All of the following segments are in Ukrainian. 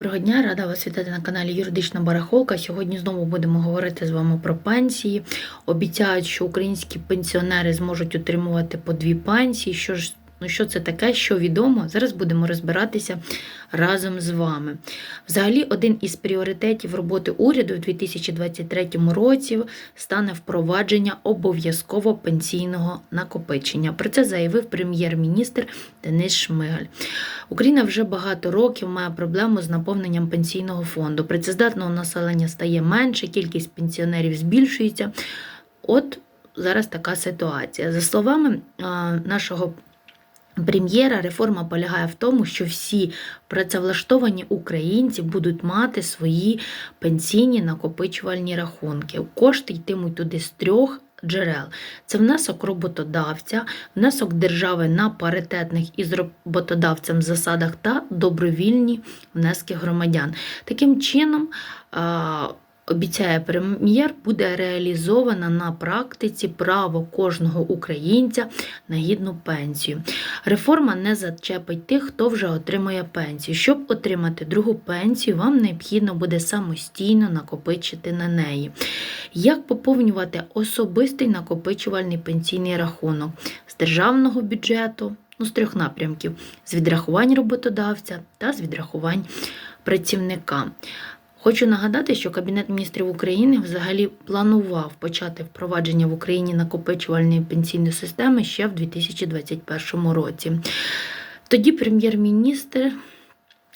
Доброго дня, рада вас вітати на каналі Юридична Барахолка. Сьогодні знову будемо говорити з вами про пенсії. Обіцяють, що українські пенсіонери зможуть отримувати по дві пенсії. Що ж, ну що це таке, що відомо? Зараз будемо розбиратися разом з вами. Взагалі, один із пріоритетів роботи уряду в 2023 році стане впровадження обов'язково пенсійного накопичення. Про це заявив прем'єр-міністр Денис Шмигаль. Україна вже багато років має проблему з наповненням пенсійного фонду. Працездатного населення стає менше, кількість пенсіонерів збільшується. От зараз така ситуація. За словами нашого прем'єра, реформа полягає в тому, що всі працевлаштовані українці будуть мати свої пенсійні накопичувальні рахунки. Кошти йтимуть туди з трьох. Джерел це внесок роботодавця, внесок держави на паритетних із роботодавцем засадах та добровільні внески громадян. Таким чином, обіцяє прем'єр, буде реалізовано на практиці право кожного українця на гідну пенсію. Реформа не зачепить тих, хто вже отримує пенсію. Щоб отримати другу пенсію, вам необхідно буде самостійно накопичити на неї. Як поповнювати особистий накопичувальний пенсійний рахунок з державного бюджету? Ну, з трьох напрямків: з відрахувань роботодавця та з відрахувань працівника. Хочу нагадати, що Кабінет міністрів України взагалі планував почати впровадження в Україні накопичувальної пенсійної системи ще в 2021 році. Тоді прем'єр-міністр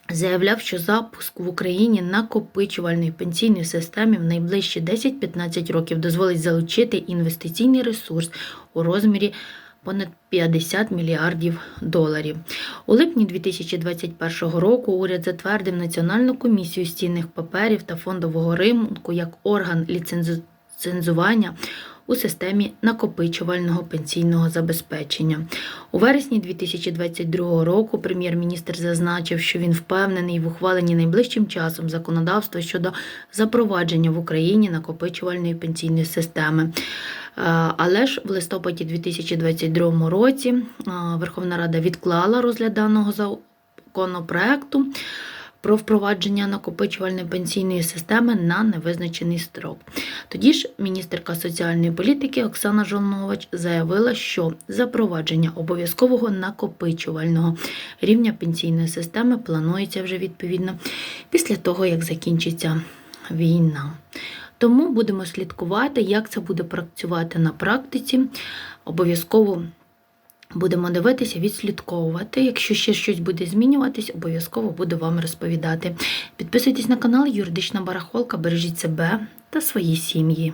заявляв, що запуск в Україні накопичувальної пенсійної системи в найближчі 10-15 років дозволить залучити інвестиційний ресурс у розмірі понад 50 мільярдів доларів. У липні 2021 року уряд затвердив Національну комісію з цінних паперів та фондового ринку як орган ліцензування у системі накопичувального пенсійного забезпечення. У вересні 2022 року прем'єр-міністр зазначив, що він впевнений в ухваленні найближчим часом законодавства щодо запровадження в Україні накопичувальної пенсійної системи. Е, Але ж в листопаді 2022 році е, Верховна Рада відклала розгляд даного законопроекту про впровадження накопичувальної пенсійної системи на невизначений строк. Тоді ж міністерка соціальної політики Оксана Жолнович заявила, що запровадження обов'язкового накопичувального рівня пенсійної системи планується вже відповідно після того, як закінчиться війна. Тому будемо слідкувати, як це буде працювати на практиці. Обов'язково будемо дивитися, відслідковувати. Якщо ще щось буде змінюватись, обов'язково буду вам розповідати. Підписуйтесь на канал Юридична Барахолка, бережіть себе та свої сім'ї.